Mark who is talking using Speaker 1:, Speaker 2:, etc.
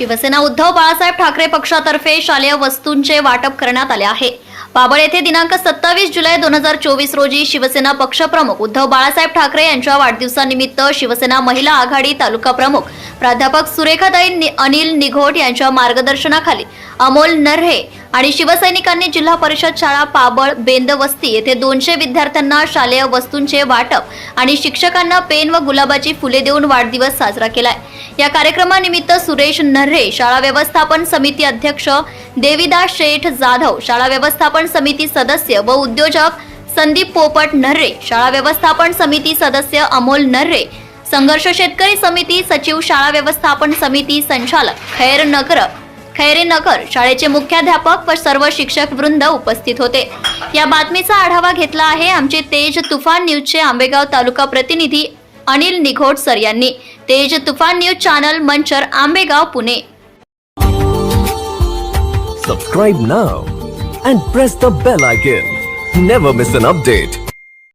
Speaker 1: शिवसेना उद्धव बाळासाहेब ठाकरे पक्षातर्फे शालेय वस्तूंचे वाटप करण्यात आले आहे. बाबळ येथे दिनांक सत्तावीस जुलै दोन हजार चोवीस रोजी शिवसेना पक्षप्रमुख उद्धव बाळासाहेब ठाकरे यांच्या वाढदिवसानिमित्त शिवसेना महिला आघाडी तालुका प्रमुख प्राध्यापक सुरेखाताई नि- अनिल निघोट यांच्या मार्गदर्शनाखाली अमोल नर्हे आणि शिवसैनिकांनी जिल्हा परिषद शाळा पाबळ बेंद वस्ती येथे दोनशे विद्यार्थ्यांना शालेय वस्तूंचे वाटप आणि शिक्षकांना पेन व गुलाबाची फुले देऊन वाढदिवस साजरा केलाय. या कार्यक्रमानिमित्त सुरेश नर्हे शाळा व्यवस्थापन समिती अध्यक्ष देविदास शेठ जाधव शाळा व्यवस्थापन समिती सदस्य व उद्योजक संदीप पोपट नर्रे शाळा व्यवस्थापन समिती सदस्य अमोल नर्रे संघर्ष शेतकरी समिती सचिव शाळा व्यवस्थापन समिती संचालक खैर नगर खैरे नगर शाळेचे मुख्याध्यापक व सर्व शिक्षक वृंद उपस्थित होते. या बातमीचा आढावा घेतला आहे आमचे तेज तुफान न्यूजचे आंबेगाव तालुका प्रतिनिधी अनिल निघोड सर यांनी Tej Tufan news channel Manchar Ambegaon Pune
Speaker 2: Subscribe now and press the bell icon. Never miss an update.